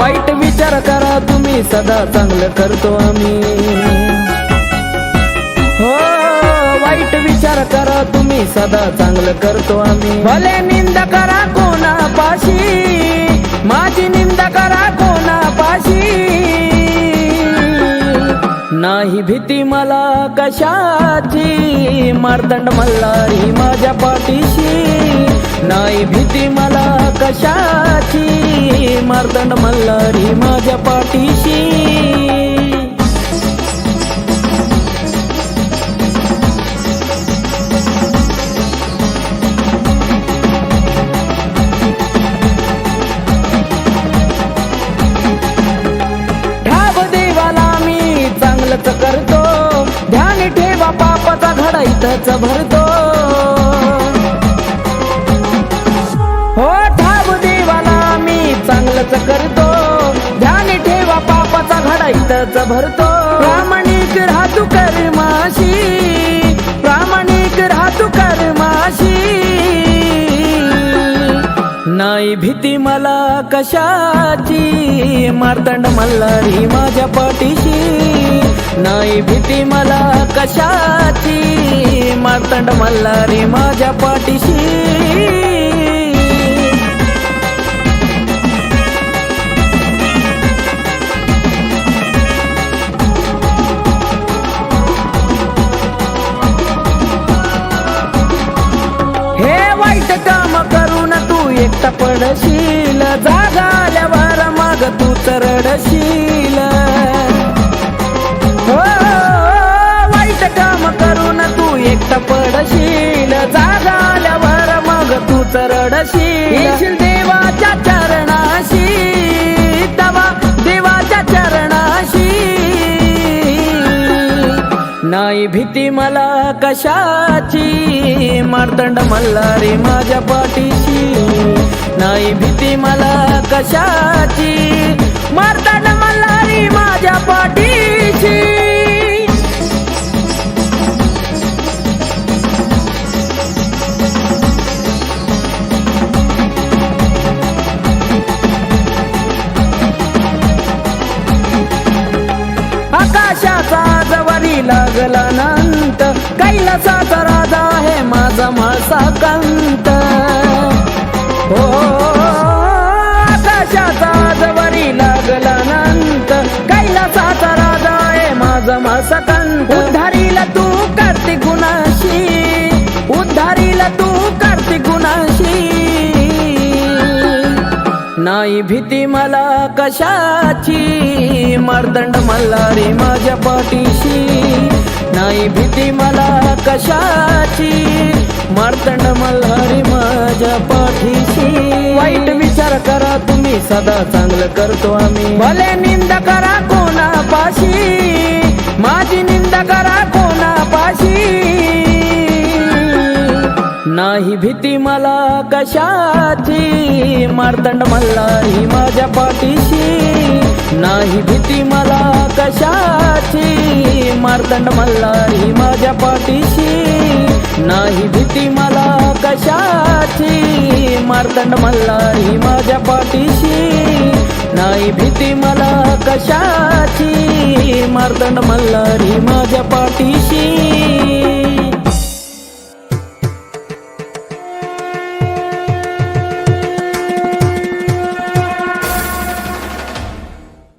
वाईट विचार करा तुम्ही सदा चांगलं करतो आम्ही. हो वाईट विचार करा तुम्ही सदा चांगलं करतो आम्ही. भले निंदा करा कोणा पाशी माझी निंदा करा कोणा पाशी नाही भीती मला कशाची मारदंड मल्हारी माझ्या पाठीशी. नाही भीती मला कशाची? मारदंड मल्हारी माझ्या पाठीशी. मी करतो. ध्यान ठेवा पापाचा घडा इथंच भरतो. चांगलंच करतो. ध्यान ठेवा पापाचा घडा इथंच भरतो. प्रामाणिक राहतो कर्माशी. प्रामाणिक राहतो कर्माशी. नाही भीती मला कशाची? मारदंड मल्हारी माझ्या पाठीशी. नाही भीती मला कशाची? मार्तंड मल्हारी माझ्या पाठीशी. वाईट काम करून तू एकटा पडशील. जागाल्यावर मग तू तरडशील हो वाईट काम करून तू एकटा पडशील. जागाल्यावर मग तू तरडशील येशील देवाच्या नाही भीती मला कशाची? मारदंड मल्हारी माझ्या पाठीशी. नाही भीती मला कशाची? मारदंड मल्हारी माझ्या पाठीशी. आकाशाचा जवळ लागला नंत कैलासाचा राजा आहे माझा मासा कंत हो, हो, हो आकाशाचा जवरी लागला नंत कैलासाचा राजा आहे माझा मासा कंत उद्धारील तू करते गुणाशी उद्धारील तू करते गुणाशी. नाही भीती मला कशाची मारदंड मल्हारी माझ्या पाठीशी. नाही भीती मला कशाची. मार्तंड मल्हारी माझ्या पाठीशी. वाईट विचार करा तुम्ही सदा चांगलं करतो आम्ही. भले निंदा करा कोणा पाशी माझी निंदा करा कोणा पाशी नाही भीती मला कशाची. मारदंड मल्हारी माझ्या पाठीशी. नाही भीती मला कशा मारदंड मल्हारी माझ्या पाठीशी. नाही भीती मला कशाची. मारदंड मल्हारी माझ्या पाठीशी. नाही भीती मला कशाची. मारदंड मल्हारी माझ्या पाठीशी.